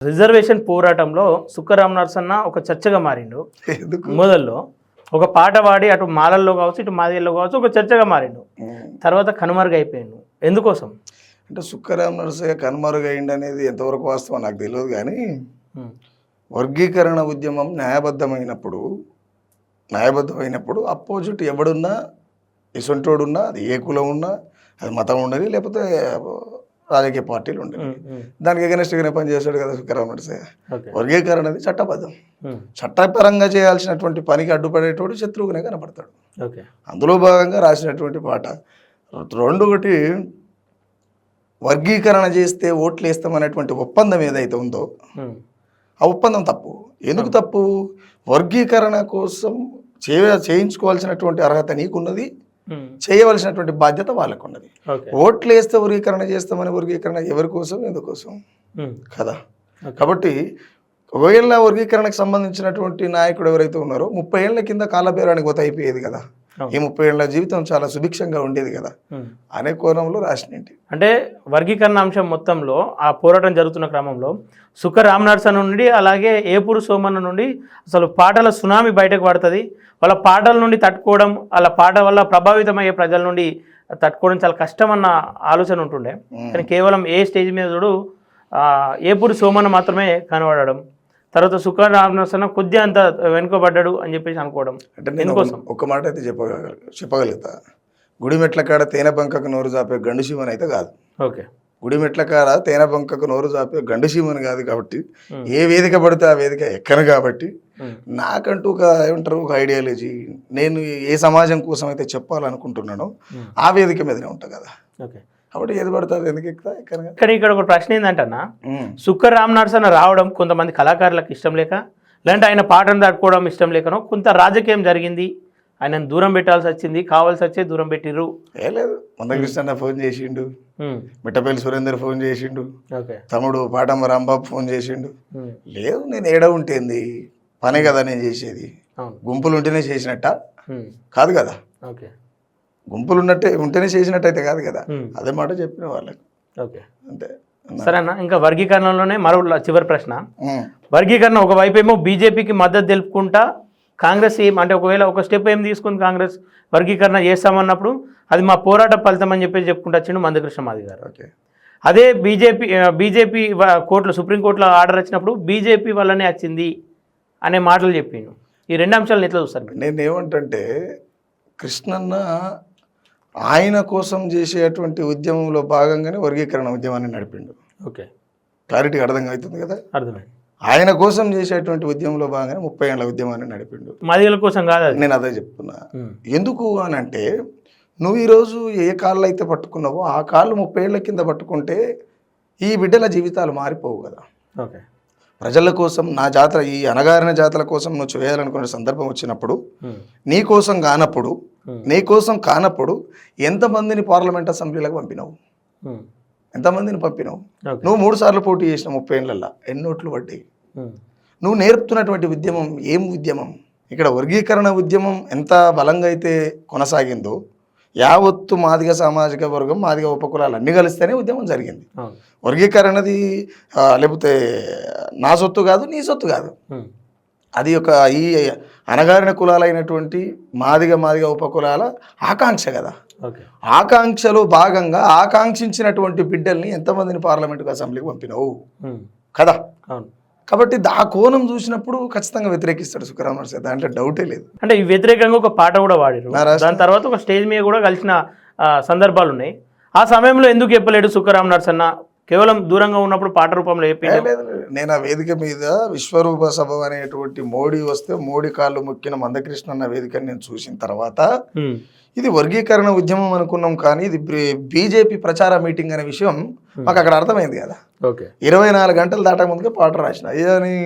Reservation పోరాటంలో సుక్కరామ్ నరసన్న ఒక చర్చగా మారిండు. ఎందుకు? మొదల్లో ఒక పాట పాడి అటు మాలల్లో కావచ్చు ఇటు మాదిల్లో కావచ్చు ఒక చర్చగా మారిండు. తర్వాత కనుమరుగైపోయిండు ఎందుకోసం? అంటే సుక్కరాం నరసయ్య కనుమరుగైంది అనేది ఎంతవరకు వాస్తవం నాకు తెలియదు కానీ వర్గీకరణ ఉద్యమం న్యాయబద్ధమైనప్పుడు న్యాయబద్ధమైనప్పుడు అపోజిట్ ఎవడున్నా ఇసొంటోడున్నా అది ఏ కులం ఉన్నా అది మతం ఉండని లేకపోతే రాజకీయ పార్టీలు ఉమ్, దానికి ఎగనెస్ట్గానే పని చేశాడు కదా నరసయ్య. ఓకే. వర్గీకరణ అనేది చట్టబద్ధం. చట్టపరంగా చేయాల్సినటువంటి పనికి అడ్డుపడేటోడు శత్రువుగానే కనపడతాడు. అందులో భాగంగా రాసినటువంటి పాట. రెండు ఒకటి వర్గీకరణ చేస్తే ఓట్లు వేస్తామనేటువంటి ఒప్పందం ఏదైతే ఉందో ఆ ఒప్పందం తప్పు. ఎందుకు తప్పు? వర్గీకరణ కోసం చేయ చేయించుకోవాల్సినటువంటి అర్హత నీకున్నది చేయవలసినటువంటి బాధ్యత వాళ్ళకున్నది. ఓకే ఓట్లు వేస్తే వర్గీకరణ చేస్తామని వర్గీకరణ ఎవరి కోసం ఎందుకోసం? ఉమ్, కదా. కాబట్టి ఒకవేళ వర్గీకరణకు సంబంధించినటువంటి నాయకుడు ఎవరైతే ఉన్నారో ముప్పై ఏళ్ళ కింద కాలబేరానికి పోతే అయిపోయేది కదా. ఈ ముప్పై ఏళ్ళ జీవితం చాలా సుభిక్షంగా ఉండేది కదా. అనే కోణంలో రాసినేంటి అంటే వర్గీకరణ అంశం మొత్తంలో ఆ పోరాటం జరుగుతున్న క్రమంలో సుఖ రామనరసన్ నుండి అలాగే ఏపూరు సోమన్న నుండి అసలు పాటల సునామీ బయటకు పడుతుంది. వాళ్ళ పాటల నుండి తట్టుకోవడం వాళ్ళ పాట వల్ల ప్రభావితమయ్యే ప్రజల నుండి తట్టుకోవడం చాలా కష్టం అన్న ఆలోచన ఉంటుండే. కానీ కేవలం ఏ స్టేజ్ మీద చూడు ఏపూరు సోమన్న మాత్రమే కనబడడం తర్వాత సుఖ రామనరసన్న కొద్దిగా అంత వెనుకబడ్డాడు అని చెప్పేసి అనుకోవడం. అంటే నేను ఒక మాట అయితే చెప్పగల చెప్పగలుగుతా. గుడి మెట్ల కాడ తేనె బంకకు నోరు చాపే గండు శివన్ అయితే కాదు. ఓకే. గుడి మెట్ల కాడ తేనె బంకకు నోరు చాపే గండు శివన్ కాదు కాబట్టి. ఏ వేదిక పడితే ఆ వేదిక ఎక్కను కాబట్టి నాకంటూ ఒక ఏమంటారు ఒక ఐడియాలజీ నేను ఏ సమాజం కోసం అయితే చెప్పాలనుకుంటున్నానో ఆ వేదిక మీదనే ఉంటా కదా. ఓకే. కాబట్టి ఏది పడుతుంది ఎందుకు ఎక్కుతా? కానీ ఇక్కడ ఒక ప్రశ్న ఏంటంటన్నా సుక్క రామ్ నరసన్న రావడం కొంతమంది కళాకారులకు ఇష్టం లేక లేదంటే ఆయన పాటను తట్టుకోవడం ఇష్టం లేకనో కొంత రాజకీయం జరిగింది. ఆయనను దూరం పెట్టాల్సి వచ్చింది కావాల్సి వచ్చే దూరం పెట్టిర్రు. ఏ లేదు. మందకృష్ణ ఫోన్ చేసిండు. మిట్టపల్లి సురేందర్ ఫోన్ చేసిండు. తమ్ముడు పాటమ్మ రాంబాబు ఫోన్ చేసిండు. లేదు నేను ఏడ ఉంటేంది? పనే కదా నేను చేసేది. గుంపులు ఉంటేనే చేసినట్ట? కాదు కదా. ఓకే. గుంపులు ఉన్నట్టే ఉంటేనే చేసినట్టయితే కాదు కదా. అదే మాట చెప్పిన వాళ్ళకి. ఓకే. అంతే. సరే అన్న ఇంకా వర్గీకరణలోనే మరో చివరి ప్రశ్న. వర్గీకరణ ఒకవైపు ఏమో బీజేపీకి మద్దతు తెలుపుకుంటా కాంగ్రెస్ ఏం అంటే ఒకవేళ ఒక స్టెప్ ఏం తీసుకుంది కాంగ్రెస్ వర్గీకరణ చేస్తామన్నప్పుడు అది మా పోరాట ఫలితం అని చెప్పేసి చెప్పుకుంటా వచ్చిండు మందకృష్ణ మాది గారు. ఓకే. అదే బీజేపీ బీజేపీ కోర్టులో సుప్రీంకోర్టులో ఆర్డర్ వచ్చినప్పుడు బీజేపీ వల్లనే వచ్చింది అనే మాటలు చెప్పిండు. ఈ రెండు అంశాలను ఎట్లా చూస్తారు మీరు? నేను ఏమంటే కృష్ణన్న ఆయన కోసం చేసేటువంటి ఉద్యమంలో భాగంగానే వర్గీకరణ ఉద్యమాన్ని నడిపిండు. ఓకే. క్లారిటీగా అర్థం అవుతుంది కదా? అర్థమైంది. ఆయన కోసం చేసేటువంటి ఉద్యమంలో భాగంగానే ముప్పై ఏళ్ళ ఉద్యమాన్ని నడిపిండు. మదిగల కోసం కాదు నేను అదే చెప్తున్నా. ఎందుకు అని అంటే నువ్వు ఈరోజు ఏ కాళ్ళు అయితే పట్టుకున్నావో ఆ కాళ్ళు ముప్పై ఏళ్ళ కింద పట్టుకుంటే ఈ బిడ్డల జీవితాలు మారిపోవు కదా. ఓకే. ప్రజల కోసం నా జాతర ఈ అనగారిన జాతర కోసం నువ్వు చేయాలనుకునే సందర్భం వచ్చినప్పుడు నీ కోసం కానప్పుడు నీ కోసం కానప్పుడు ఎంతమందిని పార్లమెంట్ అసెంబ్లీలకు పంపినావు? ఉమ్, ఎంతమందిని పంపినావు? నువ్వు మూడు సార్లు పోటీ చేసిన ముప్పై ఏళ్ళల్లో. ఎన్ని ఓట్లు పడ్డాయి? ఉమ్, నువ్వు నేర్పుతున్నటువంటి ఉద్యమం ఏం ఉద్యమం? ఇక్కడ వర్గీకరణ ఉద్యమం ఎంత బలంగా అయితే కొనసాగిందో యావత్తు మాదిగ సామాజిక వర్గం మాదిగ ఉపకులాలు అన్నీ కలిస్తేనే ఉద్యమం జరిగింది. వర్గీకరణది లేకపోతే నా సొత్తు కాదు నీ సొత్తు కాదు. అది ఒక ఈ అనగారిన కులాలైనటువంటి మాదిగ మాదిగ ఉపకులాల ఆకాంక్ష కదా. ఆకాంక్షలో భాగంగా ఆకాంక్షించినటువంటి బిడ్డల్ని ఎంతమందిని పార్లమెంటుకు అసెంబ్లీకి పంపినావు? కదా. కాబట్టి ఆ కోణం చూసినప్పుడు ఖచ్చితంగా వ్యతిరేకిస్తాడు సుఖరామ నరసయ్య దాంట్లో డౌటే లేదు. అంటే ఈ వ్యతిరేకంగా ఒక పాట కూడా రాష్ట్రం- దాని తర్వాత ఒక స్టేజ్ మీద కూడా కలిసిన సందర్భాలు ఉన్నాయి ఆ సమయంలో ఎందుకు చెప్పలేడు సుఖరామ్ నరసన్న కేవలం దూరంగా ఉన్నప్పుడు పాట రూపంలో లేదు. నేను ఆ వేదిక మీద విశ్వరూప సభ అనేటువంటి మోడీ వస్తే మోడీ కాళ్ళు మొక్కిన మందకృష్ణ అన్న వేదికని నేను చూసిన తర్వాత ఇది వర్గీకరణ ఉద్యమం అనుకున్నాం కానీ ఇది బీజేపీ ప్రచార మీటింగ్ అనే విషయం మాకు అక్కడ అర్థమైంది కదా. ఓకే. ఇరవై నాలుగు గంటలు దాటక ముందుగా పాట రాసిన. అయ్యని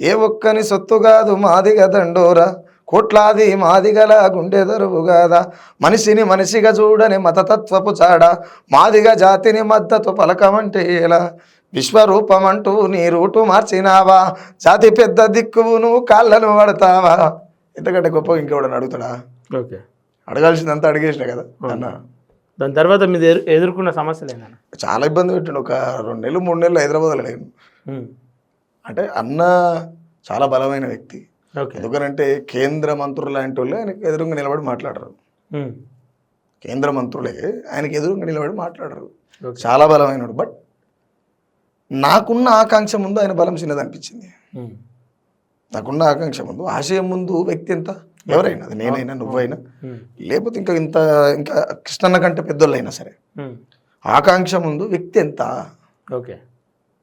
ఏ ఒక్కని సొత్తు కాదు మాదిగ దండోరా కోట్లాది మాదిగల గుండె దరువు కాదా మనిషిని మనిషిగా చూడని మతతత్వపు చాడ. మాదిగ జాతిని మద్దతు పలకమంటే ఎలా? విశ్వరూపమంటూ నీ రూటు మార్చినావా? జాతి పెద్ద దిక్కువు నువ్వు కాళ్ళను పడతావా? ఎందుకంటే గొప్ప ఇంకెవడని అడుగుతాడా? ఓకే. అడగాల్సిందంతా అడిగేసిన కదా అన్న. దాని తర్వాత మీరు ఎదు- ఎదుర్కొన్న సమస్యలు ఏంటన్న చాలా ఇబ్బంది పెట్టిండు. ఒక రెండు నెలలు మూడు నెలలు హైదరాబాద్లో లేను అంటే అన్న చాలా బలమైన వ్యక్తి. ఎందుకనంటే కేంద్ర మంత్రులు లాంటి వాళ్ళు ఆయనకి ఎదురుగా నిలబడి మాట్లాడరు. కేంద్ర మంత్రులే ఆయనకి ఎదురుగా నిలబడి మాట్లాడరు. చాలా బలమైనడు. బట్ నాకున్న ఆకాంక్ష ముందు ఆయన బలం చిన్నది అనిపించింది. నాకున్న ఆకాంక్ష ముందు ఆశయం ముందు వ్యక్తి ఎంత? ఎవరైనా అది నేనైనా నువ్వైనా. లేకపోతే ఇంకా ఇంత ఇంకా కృష్ణన్న కంటే పెద్దోళ్ళైనా సరే. ఆకాంక్ష ముందు వ్యక్తి ఎంత? ఓకే.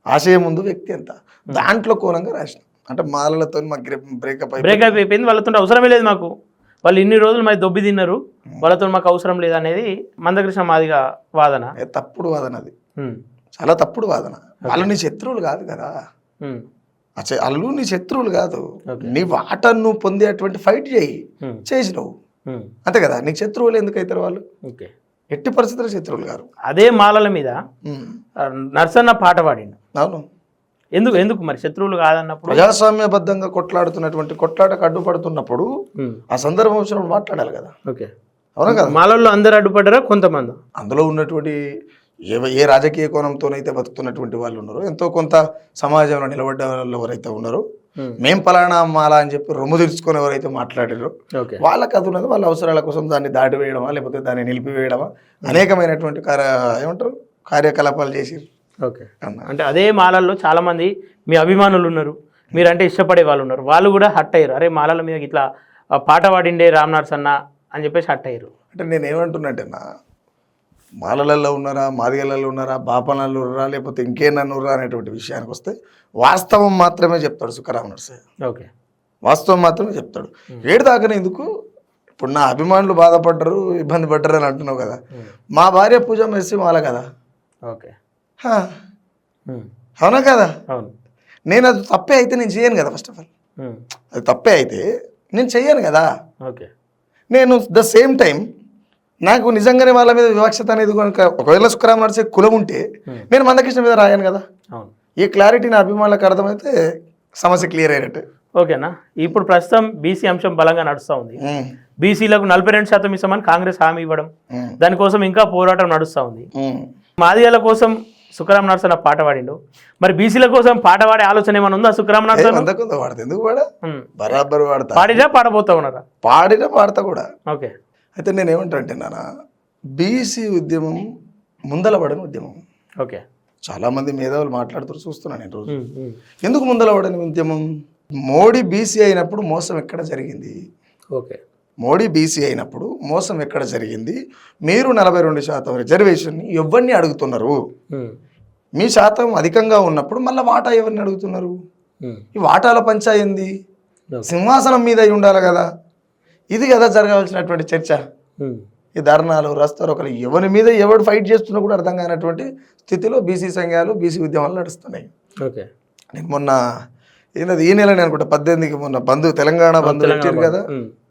ఆశయం ముందు వ్యక్తి ఎంత? దాంట్లో కోణంగా రాసిన. అంటే మాలలతో మాకు బ్రేకప్ అయిపోయి బ్రేకప్ అయిపోయింది. వాళ్ళతో అవసరమే లేదు మాకు. వాళ్ళు ఇన్ని రోజులు మరి దొబ్బి తిన్నారు. వాళ్ళతో మాకు అవసరం లేదు అనేది మందకృష్ణ మాదిగా వాదన. తప్పుడు వాదన అది. చాలా తప్పుడు వాదన. వాళ్ళు నీ శత్రువులు కాదు కదా. వాళ్ళు నీ శత్రువులు కాదు. నీ వాటను నువ్వు పొందేటువంటి ఫైట్ చేయి. ఉమ్. చేసినావు ఉమ్. అంతే కదా. నీకు శత్రువులు ఎందుకు అవుతారు వాళ్ళు? ఎట్టి పరిస్థితుల్లో శత్రువులు గారు అదే మాలల మీద నర్సన్న పాట పాడిండు. అవును. ఎందుకు ఎందుకు మరి? శత్రువులు కాదన్నప్పుడు? ప్రజాస్వామ్యబద్ధంగా కొట్లాడుతున్నటువంటి కొట్లాటకు అడ్డుపడుతున్నప్పుడు. ఆ సందర్భం వచ్చినప్పుడు మాట్లాడాలి కదా. ఓకే. అవునా కదా? మాలల్లో అందరు అడ్డుపడ్డారా? కొంతమంది. అందులో ఉన్నటువంటి ఏ ఏ రాజకీయ కోణంతోనైతే బతుకుతున్నటువంటి వాళ్ళు ఉన్నారో ఎంతో కొంత సమాజంలో నిలబడ్డ వాళ్ళు ఎవరైతే ఉన్నారో. మేం పలానా మాల అని చెప్పి రొమ్ము తెరుచుకొని ఎవరైతే మాట్లాడారో వాళ్ళకి అది ఉన్నది వాళ్ళ అవసరాల కోసం దాన్ని దాటివేయడమా లేకపోతే దాన్ని నిలిపివేయడమా అనేకమైనటువంటి కార్య ఏమంటారు? కార్యకలాపాలు చేసి ఓకే. అన్న అంటే అదే మాలల్లో చాలా మంది మీ అభిమానులు ఉన్నారు. మీరంటే ఇష్టపడే వాళ్ళు ఉన్నారు. వాళ్ళు కూడా హట్ అయ్యారు. అరే మాలల మీద ఇట్లా పాట పాడిండే రామ్ నరసన్న అని చెప్పేసి హట్ అయ్యారు. అంటే నేను ఏమంటున్నట్టే నా మాలలలో ఉన్నారా మాదిగలలో ఉన్నారా బాపనల్లో ఉన్నారా లేకపోతే ఇంకేనన్ను ఉన్నారా అనేటువంటి విషయానికి వస్తే వాస్తవం మాత్రమే చెప్తాడు సుఖరామ నర్సయ్య. ఓకే. వాస్తవం మాత్రమే చెప్తాడు. ఏడు దాకానే ఎందుకు? ఇప్పుడు నా అభిమానులు బాధపడ్డరు ఇబ్బంది పడ్డరు అని అంటున్నావు కదా. మా భార్య పూజ మెస్సి మాల కదా. ఓకే. అవునా కదా? అవును. నేను అది తప్పే అయితే నేను చేయను కదా ఫస్ట్ ఆఫ్ ఆల్. అది తప్పే అయితే నేను చెయ్యను కదా. ఓకే. నేను ద సేమ్ టైం నాకు నిజంగానే వాళ్ళ మీద వివక్షత అనేది కనుక ఒకవేళ శుక్రామ నడిచే కులం ఉంటే. నేను మందకృష్ణ మీద రాయను కదా. అవును. ఈ క్లారిటీ నా అభిమానులకు అర్థమైతే సమస్య క్లియర్ అయినట్టు ఓకేనా? ఇప్పుడు ప్రస్తుతం బీసీ అంశం బలంగా నడుస్తూ ఉంది. బీసీలకు నలభై రెండు శాతం ఇస్తామని కాంగ్రెస్ హామీ ఇవ్వడం. దానికోసం ఇంకా పోరాటం నడుస్తూ ఉంది. మాదిగల కోసం సుఖరామ్ నరసన్న పాట పాడిండు. మరి బీసీల కోసం పాట పాడే ఆలోచన ఏమైనా ఉందా? సుఖరామ్ వంద కొంత వాడతా ఎందుకు. బరాబర్ పాడినా పాడబోతా ఉన్నారా? పాడినా పాడతా కూడా. ఓకే. అయితే నేను ఏమంటానంటే నాన్న బీసీ ఉద్యమం ముందల పడని ఉద్యమం. ఓకే. చాలామంది మేధావులు మాట్లాడుతూ చూస్తున్నాను నేను రోజు. ఎందుకు ముందల పడని ఉద్యమం? మోడీ బీసీ అయినప్పుడు మోసం ఎక్కడ జరిగింది? ఓకే. మోడీ బీసీ అయినప్పుడు మోసం ఎక్కడ జరిగింది? మీరు నలభై రెండు శాతం రిజర్వేషన్ ఎవరిని అడుగుతున్నారు? మీ శాతం అధికంగా ఉన్నప్పుడు మళ్ళీ వాటా ఎవరిని అడుగుతున్నారు. ఈ వాటాల పంచాయింది. సింహాసనం మీద అయి ఉండాలి కదా. ఇది కదా జరగాల్సినటువంటి చర్చ. ఈ ధర్నాలు రస్తారు ఒకరు ఎవరి మీద ఎవడు ఫైట్ చేస్తున్నా కూడా అర్థం కానటువంటి స్థితిలో బీసీ సంఘాలు బీసీ ఉద్యమాలు నడుస్తున్నాయి. ఓకే. నేను మొన్న ఏంటది ఈ నెలని అనుకుంటా పద్దెనిమిదికి మొన్న బంధు తెలంగాణ బంధు పెట్టారు కదా.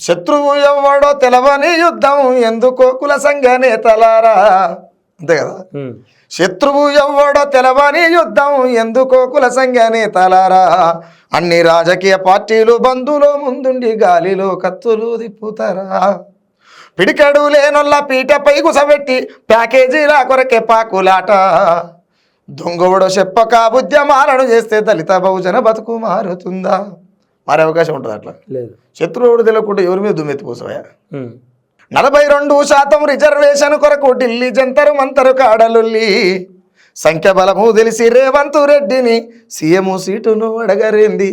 శత్రువు ఎవడో తెలవని యుద్ధం ఎందుకో కుల సంఘ నేతలారా? అంతే కదా? శత్రువు ఎవడో తెలవని యుద్ధం ఎందుకో కుల సంఘ నేతలారా? అన్ని రాజకీయ పార్టీలు బంధులో ముందుండి గాలిలో కత్తులు తిప్పుతారా? పిడికడు లేనొల్ల పీటపై కుసబెట్టి ప్యాకేజీల కొరకే పాకులాట. దొంగవుడో చెప్పక ఉద్యమాలను చేస్తే దళిత బహుజన బతుకు మారుతుందా? మారే అవకాశం ఉంటుంది అట్లా? లేదు. శత్రువుడు తెలియకుండా ఎవరి మీద దుమ్మెత్తిపోసావా ఉమ్, నలభై రెండు శాతం రిజర్వేషన్ కొరకు ఢిల్లీ జంతరు మంతరు కాడలుల్లి. సంఖ్య బలము తెలిసి రేవంత్ రెడ్డిని సీఎం సీటును అడగరేంది.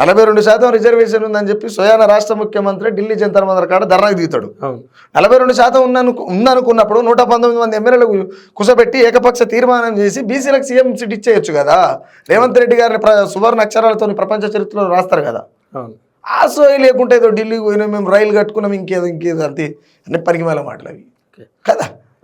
నలభై రెండు శాతం రిజర్వేషన్ ఉందని చెప్పి స్వయాన రాష్ట్ర ముఖ్యమంత్రి ఢిల్లీ జంతర్ మంతర్ కాడ ధర్నాకు దిగుతాడు. నలభై రెండు శాతం ఉన్నను ఉందనుకున్నప్పుడు నూట పంతొమ్మిది మంది ఎమ్మెల్యేలకు కుసబెట్టి ఏకపక్ష తీర్మానం చేసి బీసీలకు సీఎం సీట్ ఇచ్చేయచ్చు కదా. రేవంత్ రెడ్డి గారిని సువర్ణ అక్షరాలతో ప్రపంచ చరిత్రలో రాస్తారు కదా. ఆ సోయి లేకుంటే ఏదో ఢిల్లీకి పోయినా మేము రైలు కట్టుకున్నాం ఇంకేదో ఇంకేదో అంతే. అన్ని పనికి మాటలు అవి. కదా.